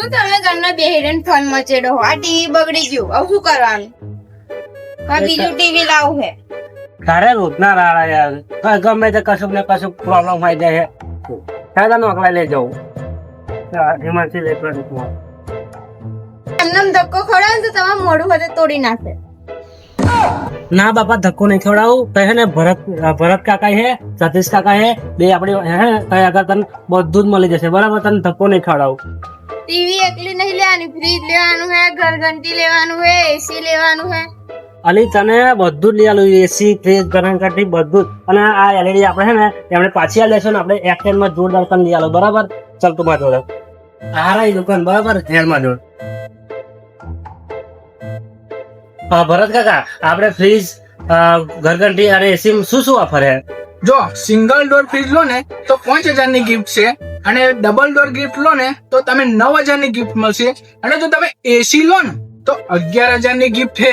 શું તમે ઘરના બેહીને ફોન મચેડો હો. આ ટીવી બગડી ગયું. હવે શું કરવાનું? હવે બીજું ટીવી લાવું હે? તારે રોજના રાડા યાર. ગમે તે કશું ને કશું પ્રોબ્લેમ થઈ જાય છે તારે નોકલા લઈ જવું. હિમાંશી ઇલેક્ટ્રોનિક્સમાં એમને આમ ધક્કો ખવડાવે તો તમારું મોઢું બધે તોડી નાખે. ના બાપા ધક્કો નહીં ખવડાવું. તો હે ને ભરત ભરત કાકા હે સતીશ કાકા હે બે આપડી હે આગળ તને બધું જ મળી જશે. બરાબર તને ધક્કો નહીં ખવડાવું. ટીવી એકલી નહીં લેવાની ફ્રીજ લેવાનું હે ઘરઘંટી લેવાનું હે એસી લેવાનું હે. અલી તને બધું જ લઈ આલું એસી ફ્રીજ કાઢી બધું જ. અને આ એલઈડી આપણે છે ને એમણે પાછી આ લેશું ને આપણે એક્સચેન્જમાં જોરદાર તને લઈ આલો બરાબર? ચાલ તું માં જોડે. હારા દુકાન બરાબર? હેરમાં જોડ. હા ભરત કાકા આપણે ફ્રીજ ઘરઘંટી અને એસી શું શું ઓફર હે? જો સિંગલ ડોર ફ્રીજ લો ને તો પાંચ હજારની ગિફ્ટ છે. અને ડબલ ડોર ગિફ્ટ લો ને તો તમે નવ હજારની ગિફ્ટ મળશે. અને જો તમે એસી લો ને તો અગિયાર હજારની ગિફ્ટ છે.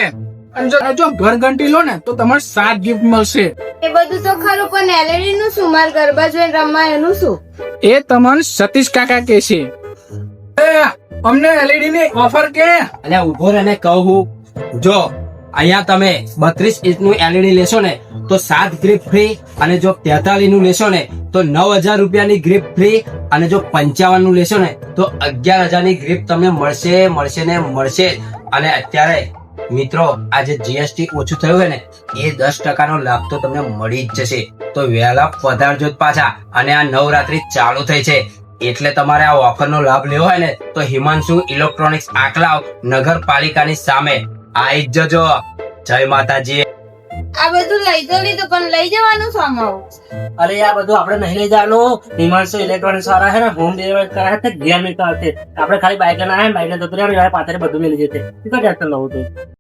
અને જો જો ઘરઘંટી લો ને તો તમારે સાત ગિફ્ટ મળશે. એ બધું તો ખરું પણ એલઈડી નું શું? માર ગરબા જોઈને રમવા એનું શું? એ તમને સતીશ કાકા કે છે. અમને એલઈડી ની ઓફર કે. અને ઊભો રહીને કહું જો અહીંયા તમે બત્રીસ ઇંચનું એલઈડી લેશો ને તો સાત ગ્રીપ ફ્રી અને જો તેતાલીસનું લેશો ને તો નવ હજાર રૂપિયાની ગ્રીપ ફ્રી અને જો પંચાવનનું લેશો ને તો અગિયાર હજારની ગ્રીપ તમને મળશે મળશે ને મળશે. અને અત્યારે મિત્રો આ જે જીએસટી ઓછું થયું હોય ને, એ દસ ટકાનો લાભ તો તમને મળી જ જશે. તો વહેલા પધારજો પાછા. અને આ નવરાત્રી ચાલુ થઈ છે. એટલે તમારે આ ઓફરનો લાભ લેવો હોય ને, તો હિમાંશુ ઇલેક્ટ્રોનિક્સ આકલાવ નગરપાલિકાની સામે. આઈ જજો. જય માતાજી. આ બધું લઈ તો લીધું પણ લઈ જવાનું શું અરે આ બધું આપણે નહીં લઈ જવાનું. હિમાંશુ ઇલેક્ટ્રોનિક્સ વાળા છે ને હોમ ડિલિવરી કરે છે ઘેર છે. આપણે ખાલી બાઇક લઈને આવ્યા બાઇક જતું રહ્યા પાછળ બધું લઈ જશે શું ટેન્શન લવું તું?